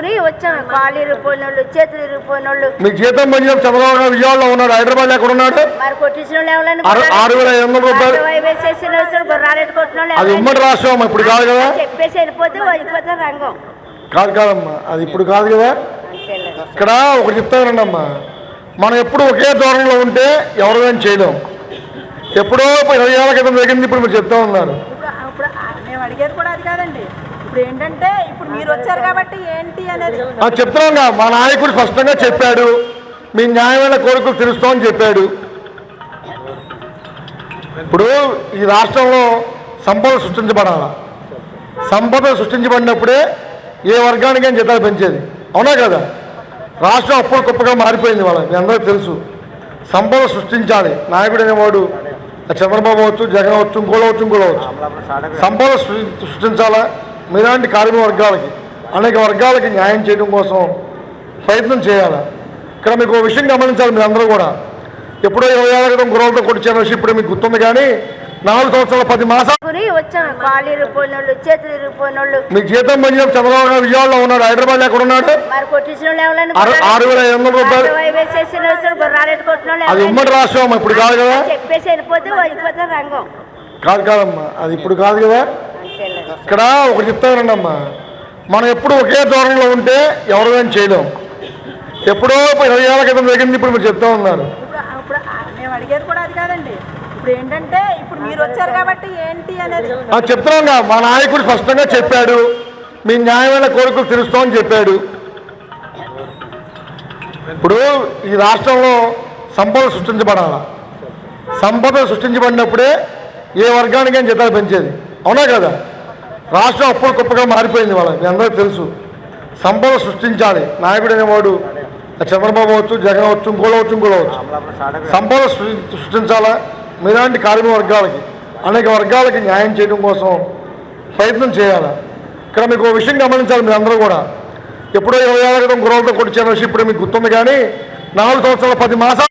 చదువుకుని వచ్చాం. కాళ్ళు ఇరిగిపోయిన వాళ్ళు చేతులు ఇరిగిపోయిన వాళ్ళు మీకు జీతం పని చంద్రబాబు విజయవాడలో ఉన్నాడు. హైదరాబాద్ ఎక్కడ ఉన్నాడు. మరి కొట్టించిన వాళ్ళు ఎవరైనా ఆరు ఆరు వేల ఐదు వందల రూపాయలు. వేసేసిన వాళ్ళు బొర్రాలెట్టు కొట్టిన వాళ్ళు అది ఉమ్మడి రాష్ట్రం ఇప్పుడు కాదు కదా. చెప్పేసి వెళ్ళిపోతే వెళ్ళిపోతే రంగం. కాదు కాదమ్మా అది ఇప్పుడు కాదు కదా. అంతేలే. ఇక్కడ ఒకటి చెప్తానండి అమ్మా మనం ఎప్పుడు ఒకే ధోరణిలో ఉంటే ఎవరిదైనా చేయలేం. ఎప్పుడో ఇరవై ఏళ్ళ క్రితం జరిగింది ఇప్పుడు మీరు చెప్తా ఉన్నారు. ఇప్పుడు ఇప్పుడు మేము అడిగేది కూడా అది కాదండి. ఇప్పుడు ఏంటంటే ఇప్పుడు మీరు వచ్చారు కాబట్టి ఏంటి అనేది చెప్తున్నాగా మా నాయకుడు స్పష్టంగా చెప్పాడు. మీ న్యాయమైన కోరికలు తీరుస్తామని చెప్పాడు. ఇప్పుడు ఈ రాష్ట్రంలో సంపద సృష్టించబడాల? సంపద సృష్టించబడినప్పుడే ఏ వర్గానికైనా జీతాలు పెంచేది. అవునా కదా? రాష్ట్రం అప్పుడు గొప్పగా మారిపోయింది వాళ్ళ మీ అందరికీ తెలుసు. సంపద సృష్టించాలి. నాయకుడు అనేవాడు చంద్రబాబు అవచ్చు జగన్ అవచ్చు ఇంకోళ్ళు అవచ్చు ఇంకోళ్ళు అవచ్చు సంపద సృష్టించాలా? మీలాంటి కార్మిక వర్గాలకి అనేక వర్గాలకి న్యాయం చేయడం కోసం ప్రయత్నం చేయాలి. ఇక్కడ మీకు ఒక విషయం గమనించాలి మీరందరూ కూడా. ఎప్పుడో ఇరవై ఏళ్ళ క్రితం గుర్రాలతో కొట్టించిన విషయం ఇప్పుడు మీకు గుర్తుంది కానీ నాలుగు సంవత్సరాల పది మాసాలు చదువుకుని వచ్చాం. కాళ్ళు ఇరిగిపోయిన వాళ్ళు చేతులు ఇరిగిపోయిన వాళ్ళు మీకు జీతం పని చంద్రబాబు నాయుడు విజయవాడలో ఉన్నాడు హైదరాబాద్ ఎక్కడ ఉన్నాడు? ఆరు వేల ఐదు వందల రూపాయలు. అది ఉమ్మడి రాష్ట్రం ఇప్పుడు కాదు కదా. చెప్పేసి వెళ్ళిపోతే వెళ్ళిపోతే రంగం. కాదు కాదమ్మా అది ఇప్పుడు కాదు కదా. ఇక్కడ ఒకటి చెప్తానండి అమ్మా మనం ఎప్పుడు ఒకే ధోరణిలో ఉంటే ఎవరిదైనా చేయలేం. ఎప్పుడో ఇరవై ఏళ్ళ క్రితం జరిగింది ఇప్పుడు మీరు చెప్తా ఉన్నారు. ఇప్పుడు ఇప్పుడు మేము అడిగేది కూడా అది కాదండి. ఇప్పుడు ఏంటంటే ఇప్పుడు మీరు వచ్చారు కాబట్టి ఏంటి అనేది. చెప్తున్నాగా మా నాయకుడు స్పష్టంగా చెప్పాడు. మీ న్యాయమైన కోరికలు తీరుస్తామని చెప్పాడు. ఇప్పుడు ఈ రాష్ట్రంలో సంపద సృష్టించబడాల? సంపద సృష్టించబడినప్పుడే ఏ వర్గానికైనా జీతాలు పెంచేది. అవునా కదా? రాష్ట్రం అప్పుడు గొప్పగా మారిపోయింది వాళ్ళ మీ అందరికీ తెలుసు. సంపద సృష్టించాలి. నాయకుడు అనేవాడు చంద్రబాబు అవచ్చు జగన్ అవచ్చు ఇంకోళ్ళు అవచ్చు ఇంకోళ్ళు అవచ్చు సంపద సృష్టించాలా? మీలాంటి కార్మిక వర్గాలకి అనేక వర్గాలకి న్యాయం చేయడం కోసం ప్రయత్నం చేయాలి? ఇక్కడ మీకు ఒక విషయం గమనించాలి మీరందరూ కూడా. ఎప్పుడో ఇరవై ఏళ్ళ క్రితం గుర్రాలతో కొట్టించిన విషయం ఇప్పుడు మీకు గుర్తుంది కానీ నాలుగు సంవత్సరాల పది మాసాలు